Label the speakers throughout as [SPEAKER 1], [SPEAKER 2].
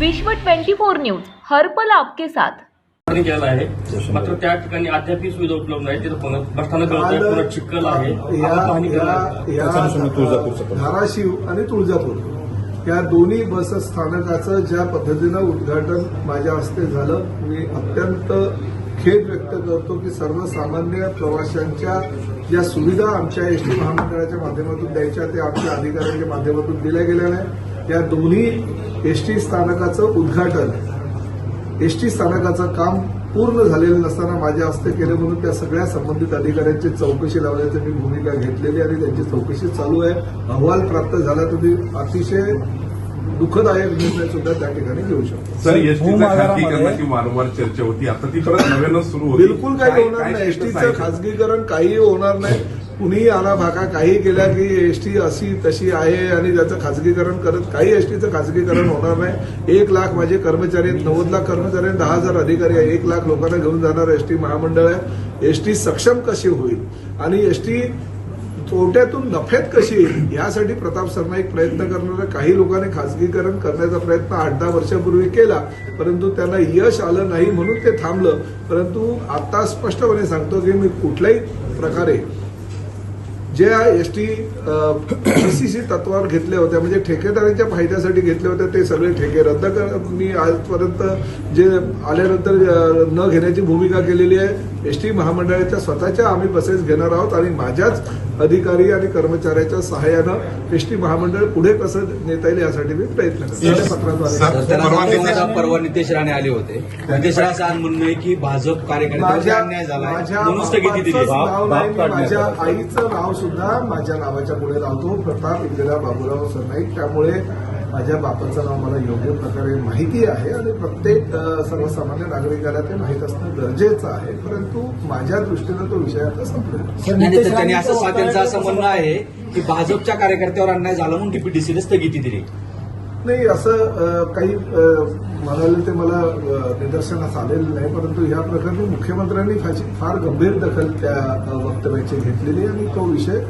[SPEAKER 1] विश्व 24 न्यूज हर्पल आपके साथ.
[SPEAKER 2] पाणी केलेलं आहे? मात्र त्या ठिकाणी अद्याप ही सुविधा उपलब्ध नाही तिथं पुन्हा चिखल आहे. पाहणी.
[SPEAKER 3] धाराशिव आणि तुळजापूर. या दोन्ही बस स्थानकाचं ज्या पद्धतीनं उद्घाटन माझ्या हस्ते झालं मी अत्यंत खेद व्यक्त करतो की सर्वसामान्य प्रवाशांच्या ज्या सुविधा आमच्या एस टी महामंडळाच्या माध्यमातून द्यायच्या त्या आमच्या अधिकाऱ्यांच्या माध्यमातून दिल्या गेल्या नाही. या दोन्ही एस टी स्थानकाचं उद्घाटन एस टी स्थानकाचं काम पूर्ण झालेलं नसताना माझ्या हस्ते केलं म्हणून त्या सगळ्या संबंधित अधिकाऱ्यांची चौकशी लावण्याची मी भूमिका घेतलेली आणि त्यांची चौकशी चालू आहे. अहवाल प्राप्त झाला तर मी अतिशय दुःखदायक निर्णय सुद्धा त्या ठिकाणी घेऊ शकतो.
[SPEAKER 4] सर एसटीच्या
[SPEAKER 5] भूमागारामध्ये-
[SPEAKER 4] खासगीकरणाची वारंवार चर्चा होती. आता ती परत नव्यानं सुरू होती.
[SPEAKER 3] बिलकुल काही होणार नाही. एसटीचं? खासगीकरण काही होणार नाही. कुणीही आला भाका काही केल्या की एसटी अशी तशी आहे आणि त्याचं खाजगीकरण करत काही एसटीचं खाजगीकरण होणार नाही. एक लाख माझे कर्मचारी आहेत नव्वद लाख कर्मचारी आहेत दहा हजार अधिकारी आहे एक लाख लोकांना घेऊन जाणार एसटी महामंडळ आहे. एसटी सक्षम कशी होईल? आणि एसटी तोट्यातून नफ्यात कशी येईल? यासाठी प्रताप सरनाईक प्रयत्न करणारा काही लोकांनी खासगीकरण करण्याचा प्रयत्न आठ दहा वर्षापूर्वी केला परंतु त्यांना यश आलं नाही म्हणून ते थांबलं. परंतु आता स्पष्टपणे सांगतो की मी कुठल्याही प्रकारे ज्या S T S C C तत्वावर घेतल्या होत्या म्हणजे ठेकेदारांच्या फायद्यासाठी घेतले होत्या ते सगळे ठेके रद्द कर मी आजपर्यंत जे आल्यानंतर न घेण्याची भूमिका केलेली आहे एस टी महामंडळाच्या स्वतःच्या आम्ही बसेस घेणार आहोत आणि माझ्याच अधिकारी आणि कर्मचाऱ्याच्या सहाय्यानं एस टी महामंडळ पुढे कसं नेता येईल यासाठी मी प्रयत्न करतो.
[SPEAKER 4] परवा नितेश-
[SPEAKER 5] राणे आले होते. नितेश राणे असं म्हणणं आहे की भाजप
[SPEAKER 3] माझ्या. आईचं नाव सुद्धा माझ्या नावाच्या पुढे लावतो. प्रताप इंदिरा बाबूराव सरनाईक त्यामुळे माझ्या बापाचं नाव मला योग्य प्रकारे माहिती आहे आणि प्रत्येक सर्वसामान्य नागरिकाला ते माहीत असणं गरजेचं आहे. परंतु माझ्या दृष्टीनं तो विषय आता संपलेला
[SPEAKER 5] असं त्यांचं असं म्हणणं आहे की भाजपच्या कार्यकर्त्यावर अन्याय झाला म्हणून टीपीडीसीने स्थगिती दिली.
[SPEAKER 3] नाही असं काही म्हणाले ते मला निदर्शनास आलेलं नाही परंतु या प्रकरणी मुख्यमंत्र्यांनी फार गंभीर दखल त्या वक्तव्याची घेतलेली आणि तो विषय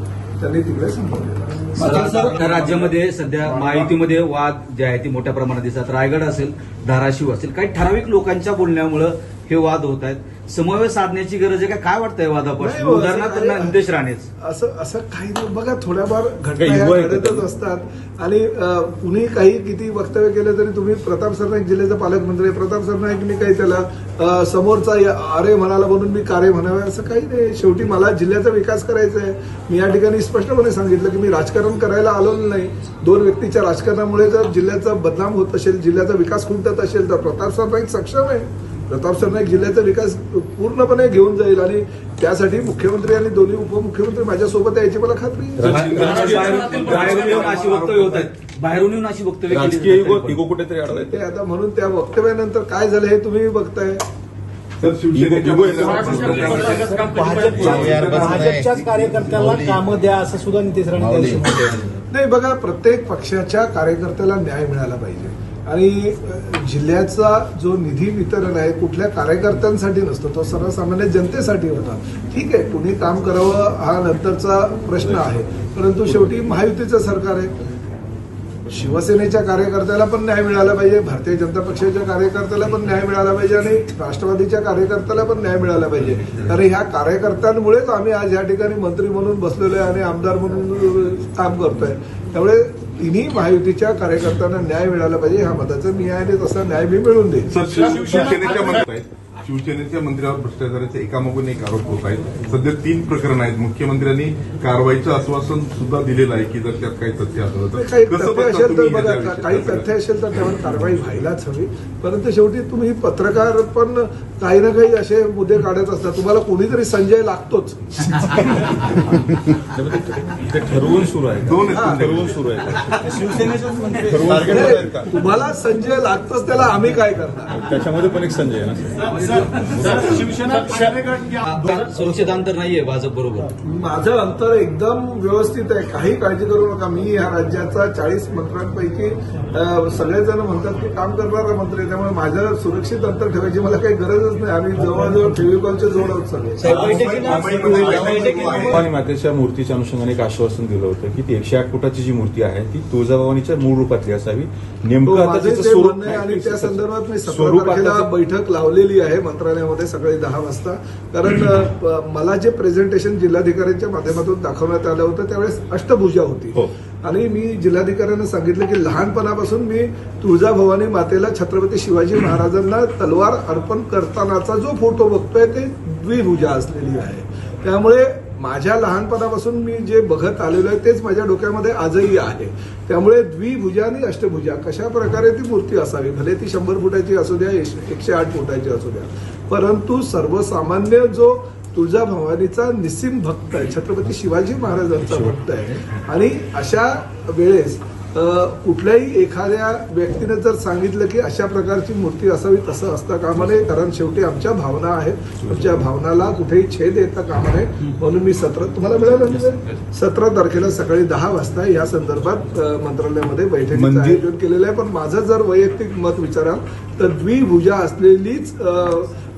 [SPEAKER 3] त्यांनी तिकडे संपवलेला
[SPEAKER 5] राज्यामध्ये सध्या महायुतीमध्ये वाद जे आहे ते मोठ्या प्रमाणात दिसतात. रायगड असेल धाराशिव असेल काही ठराविक लोकांच्या बोलण्यामुळं हे वाद होत आहेत. समन्वय साधण्याची गरज आहे का? काय वाटतंय वादापासून
[SPEAKER 3] हो, असं
[SPEAKER 5] उदाहरणार्थ
[SPEAKER 3] काही-
[SPEAKER 5] नितेश राणेच.
[SPEAKER 3] असं असं काही नाही. बघा थोड्याफार घटना
[SPEAKER 4] काही
[SPEAKER 3] ह्या
[SPEAKER 4] युवा आहेत
[SPEAKER 3] घडतच
[SPEAKER 4] त्याच्यात.
[SPEAKER 3] असतात. आणि अ, कुणी काही किती वक्तव्य केलं तरी तुम्ही प्रताप सरनाईक जिल्ह्याचा पालकमंत्री आहे प्रताप सरनाईकनी काही त्याला अ, समोरचा या- अरे म्हणाला म्हणून मी कार्य म्हणावे असं काही नाही. शेवटी मला जिल्ह्याचा विकास करायचा आहे. मी या ठिकाणी स्पष्टपणे सांगितलं की मी राजकारण करायला आलो नाही. दोन व्यक्तीच्या राजकारणामुळे जर जिल्ह्याचा बदनाम होत असेल जिल्ह्याचा विकास खुंटत असेल तर प्रताप सरनाईक सक्षम आहे. प्रताप सरनाईक जिल्ह्याचा विकास पूर्णपणे घेऊन जाईल आणि त्यासाठी मुख्यमंत्री आणि दोन्ही उपमुख्यमंत्री माझ्यासोबत यायची मला खात्री आहे.
[SPEAKER 5] बाहेरून येऊन अशी वक्तव्य
[SPEAKER 4] कुठेतरी अडलाय
[SPEAKER 3] ते आता म्हणून त्या वक्तव्यानंतर काय झालं हे तुम्ही बघताय.
[SPEAKER 6] भाजपच्याच कार्यकर्त्याला कामं द्या असं सुद्धा नितेश राणे.
[SPEAKER 3] नाही बघा प्रत्येक पक्षाच्या कार्यकर्त्याला न्याय मिळाला पाहिजे. आणि जिल्ह्याचा जो निधी वितरण आहे कुठल्या कार्यकर्त्यांसाठी नसतो तो सर्वसामान्य जनतेसाठी होता. ठीक आहे कुणी काम करावं हा नंतरचा प्रश्न आहे. परंतु शेवटी महायुतीचं सरकार आहे. शिवसेनेच्या कार्यकर्त्याला पण न्याय मिळाला पाहिजे भारतीय जनता पक्षाच्या कार्यकर्त्याला पण न्याय मिळाला पाहिजे आणि राष्ट्रवादीच्या कार्यकर्त्याला पण न्याय मिळाला पाहिजे. तर ह्या कार्यकर्त्यांमुळेच आम्ही आज या ठिकाणी मंत्री म्हणून बसलेलो आहे आणि आमदार म्हणून काम करतोय. त्यामुळे तिन्ही महायुतीच्या कार्यकर्त्यांना न्याय मिळाला पाहिजे ह्या मताचं मी आहे तसा न्याय मी
[SPEAKER 4] मिळून देईल शिवसेनेच्या शिवसेनेच्या मंत्र्यावर भ्रष्टाचाराचे एकामागून एक आरोप होत आहेत. सध्या तीन प्रकरण आहेत. मुख्यमंत्र्यांनी कारवाईचं आश्वासन सुद्धा दिलेलं आहे की जर त्यात काही तथ्य असलं तर.
[SPEAKER 3] काही तथ्य असेल तर
[SPEAKER 4] तुम्ही
[SPEAKER 3] बघा
[SPEAKER 4] याच्या
[SPEAKER 3] काही
[SPEAKER 4] विषयी?
[SPEAKER 3] तथ्य असेल तर त्यावर कारवाई व्हायलाच हवी. परंतु शेवटी तुम्ही पत्रकार पण काही ना काही असे मुद्दे काढत असतात तुम्हाला कोणीतरी संजय लागतोच.
[SPEAKER 7] ठरवून सुरू आहे
[SPEAKER 4] दोन.
[SPEAKER 7] ठरवून सुरू आहे का?
[SPEAKER 3] तुम्हाला संजय लागतोच त्याला आम्ही काय करणार?
[SPEAKER 7] त्याच्यामध्ये पण एक संजय आहे ना
[SPEAKER 5] आता सुरक्षित अंतर नाहीये भाजप बरोबर
[SPEAKER 3] माझं अंतर एकदम व्यवस्थित आहे. काही काळजी करू नका. मी या राज्याचा चाळीस मंत्र्यांपैकी अ, सगळेजण म्हणतात की काम करणारा मंत्री आहे. त्यामुळे माझं सुरक्षित अंतर ठेवायची मला काही गरजच नाही. आम्ही जवळजवळ फेविकॉलचे जोड आहोत सगळे.
[SPEAKER 7] मातेच्या मूर्तीच्या अनुषंगाने एक आश्वासन दिलं होतं की ती एकशे आठ फुटाची जी मूर्ती आहे ती तुळजाभवानीच्या मूळ रूपातली असावी.
[SPEAKER 3] हो,
[SPEAKER 7] नेमकं आता
[SPEAKER 3] माझे
[SPEAKER 7] तिचं
[SPEAKER 3] ते
[SPEAKER 7] स्वरूप
[SPEAKER 3] म्हणणं आहे आणि त्या संदर्भात मी सतरा
[SPEAKER 7] स्वरूप
[SPEAKER 3] तारखेला
[SPEAKER 7] आता
[SPEAKER 3] बैठक लावलेली आहे. मंत्रालयामध्ये सकाळी दहा वाजता. कारण मला जे प्रेझेंटेशन जिल्हाधिकाऱ्यांच्या माध्यमातून दाखवण्यात आलं होतं त्यावेळेस अष्टभुजा होती.
[SPEAKER 7] हो.
[SPEAKER 3] आणि मी जिल्हाधिकाऱ्यांना सांगितलं की लहानपणापासून मी तुळजाभवानी मातेला छत्रपती शिवाजी महाराजांना तलवार अर्पण करतानाचा जो फोटो बघतोय ते द्विभुजा असलेली आहे. त्यामुळे माझ्या लहानपणापासून मी जे बघत आलेलो आहे तेच माझ्या डोक्यामध्ये आजही आहे. त्यामुळे द्विभुजा आणि अष्टभुजा कशा प्रकारे ती मूर्ती असावी? भले ती शंभर फुटाची असू द्या एकशे आठ फुटाची असू द्या. परंतु सर्वसामान्य जो तुळजाभवानीचा निस्सिम भक्त आहे छत्रपती शिवाजी महाराजांचा भक्त आहे आणि अशा वेळेस कुठल्याही एखाद्या व्यक्तीने जर सांगितलं की अशा प्रकारची मूर्ती असावी तसं असता कामा नये कारण शेवटी आमच्या भावना आहेत. आमच्या भावनाला कुठेही छेद येता कामा नये म्हणून मी सतरा तुम्हाला मिळालं ना सतरा तारखेला सकाळी दहा वाजता या संदर्भात मंत्रालयामध्ये बैठकीचं
[SPEAKER 7] मंदिर-
[SPEAKER 3] आयोजन केलेलं आहे. पण माझं जर वैयक्तिक मत विचाराल तर द्विभुजा असलेलीच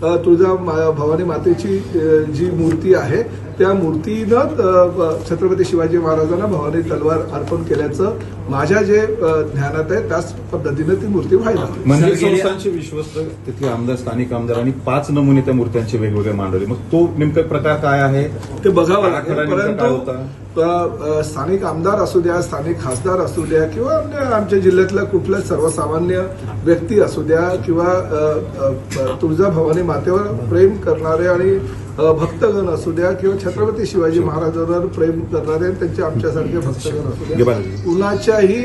[SPEAKER 3] तुळजा भवानी मातेची जी मूर्ती आहे त्या मूर्तीनं छत्रपती शिवाजी महाराजांना भवानी तलवार अर्पण केल्याचं माझ्या जे ध्यानात आहे त्याच पद्धतीनं ती मूर्ती व्हायला
[SPEAKER 5] गेल्या-
[SPEAKER 7] संस्थांचे विश्वस्त तिथले आमदार स्थानिक आमदारांनी पाच नमुने त्या मूर्त्यांचे वेगवेगळे मांडवले मग तो नेमका प्रकार काय आहे?
[SPEAKER 3] ते बघावं लागेल. परंतु स्थानिक आमदार असू द्या स्थानिक खासदार असू द्या किंवा अन्य आमच्या जिल्ह्यातल्या कुठल्या सर्वसामान्य व्यक्ती असू द्या किंवा अ, तुळजाभवानी मातेवर प्रेम करणारे आणि भक्तगण असू द्या किंवा छत्रपती शिवाजी महाराजांवर प्रेम करणारे आणि त्यांचे आमच्यासारखे भक्तगण असू द्या. कुणाच्याही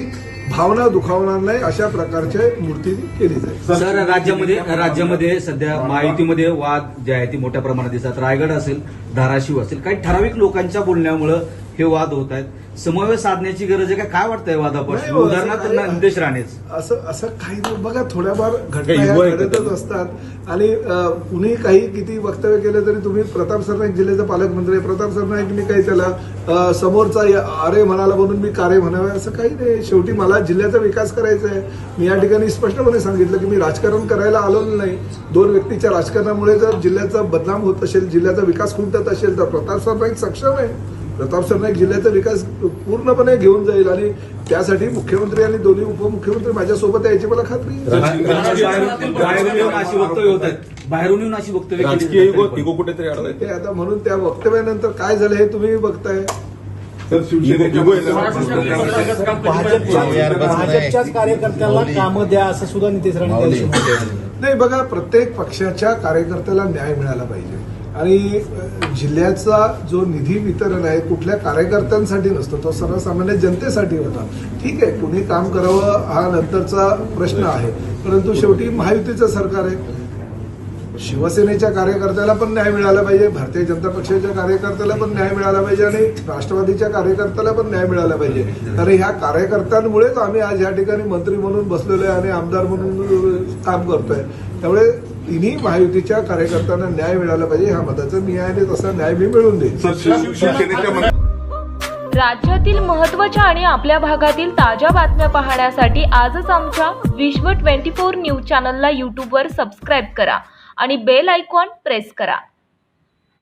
[SPEAKER 3] भावना दुखावणार नाही अशा प्रकारची मूर्ती केली जाईल.
[SPEAKER 5] सर राज्यामध्ये राज्यामध्ये सध्या महायुतीमध्ये वाद जे आहे ते मोठ्या प्रमाणात दिसतात. रायगड असेल धाराशिव असेल काही ठराविक लोकांच्या बोलण्यामुळे हे वाद होत आहेत. समन्वय साधण्याची गरज आहे का? काय वाटतंय वादापासून
[SPEAKER 3] नाही, हो,
[SPEAKER 5] उदाहरणार्थ
[SPEAKER 3] असं-
[SPEAKER 5] नितेश राणेच.
[SPEAKER 3] असं असं काही नाही. बघा थोड्याफार घटना
[SPEAKER 7] काही
[SPEAKER 3] ह्या घडतच. असतात. आणि अं, कुणी काही किती वक्तव्य केलं तरी तुम्ही प्रताप सरनाईक जिल्ह्याचा पालकमंत्री आहे. प्रताप सरनाईकनी काही त्याला अं, समोरचा या- अरे म्हणाला म्हणून मी कारे म्हणावे असं काही नाही. शेवटी मला जिल्ह्याचा विकास करायचा आहे. मी या ठिकाणी स्पष्टपणे सांगितलं की मी राजकारण करायला आलेलो नाही. दोन व्यक्तीच्या राजकारणामुळे जर जिल्ह्याचा बदनाम होत असेल जिल्ह्याचा विकास खुंटत असेल तर प्रताप सरनाईक सक्षम आहे. प्रताप सरनाईक जिल्ह्याचा विकास पूर्णपणे घेऊन जाईल आणि त्यासाठी मुख्यमंत्री आणि दोन्ही उपमुख्यमंत्री माझ्यासोबत यायची मला खात्री.
[SPEAKER 5] बाहेरून येऊन अशी वक्तव्य
[SPEAKER 7] कुठेतरी
[SPEAKER 3] ते आता म्हणून त्या वक्तव्यानंतर काय झालं हे तुम्ही बघताय?
[SPEAKER 6] भाजपच्याच कार्यकर्त्याला कामं द्या असं सुद्धा नितेश राणे.
[SPEAKER 3] नाही बघा प्रत्येक पक्षाच्या कार्यकर्त्याला न्याय मिळाला पाहिजे आणि जिल्ह्याचा जो निधी वितरण आहे कुठल्या कार्यकर्त्यांसाठी नसतो तो सर्वसामान्य जनतेसाठी होता. ठीक आहे कुणी काम करावं हा नंतरचा प्रश्न आहे परंतु शेवटी महायुतीचं सरकार आहे. शिवसेनेच्या कार्यकर्त्याला पण न्याय मिळाला पाहिजे भारतीय जनता पक्षाच्या कार्यकर्त्याला पण न्याय मिळाला पाहिजे आणि राष्ट्रवादीच्या कार्यकर्त्याला पण न्याय मिळाला पाहिजे. कारण ह्या कार्यकर्त्यांमुळेच आम्ही आज या ठिकाणी मंत्री म्हणून बसलेलो आहे आणि आमदार म्हणून काम करतोय. त्यामुळे तिन्ही महायुतीच्या कार्यकर्त्यांना न्याय मिळाला पाहिजे ह्या मताचं मी आहे तसा न्याय मी मिळवून
[SPEAKER 4] मंत्री
[SPEAKER 1] राज्यातील महत्त्वाच्या आणि आपल्या भागातील ताज्या बातम्या पाहण्यासाठी आजच आमच्या विश्व 24 न्यूज चॅनलला यूट्यूबवर सबस्क्राईब करा आणि बेल आयकॉन प्रेस करा.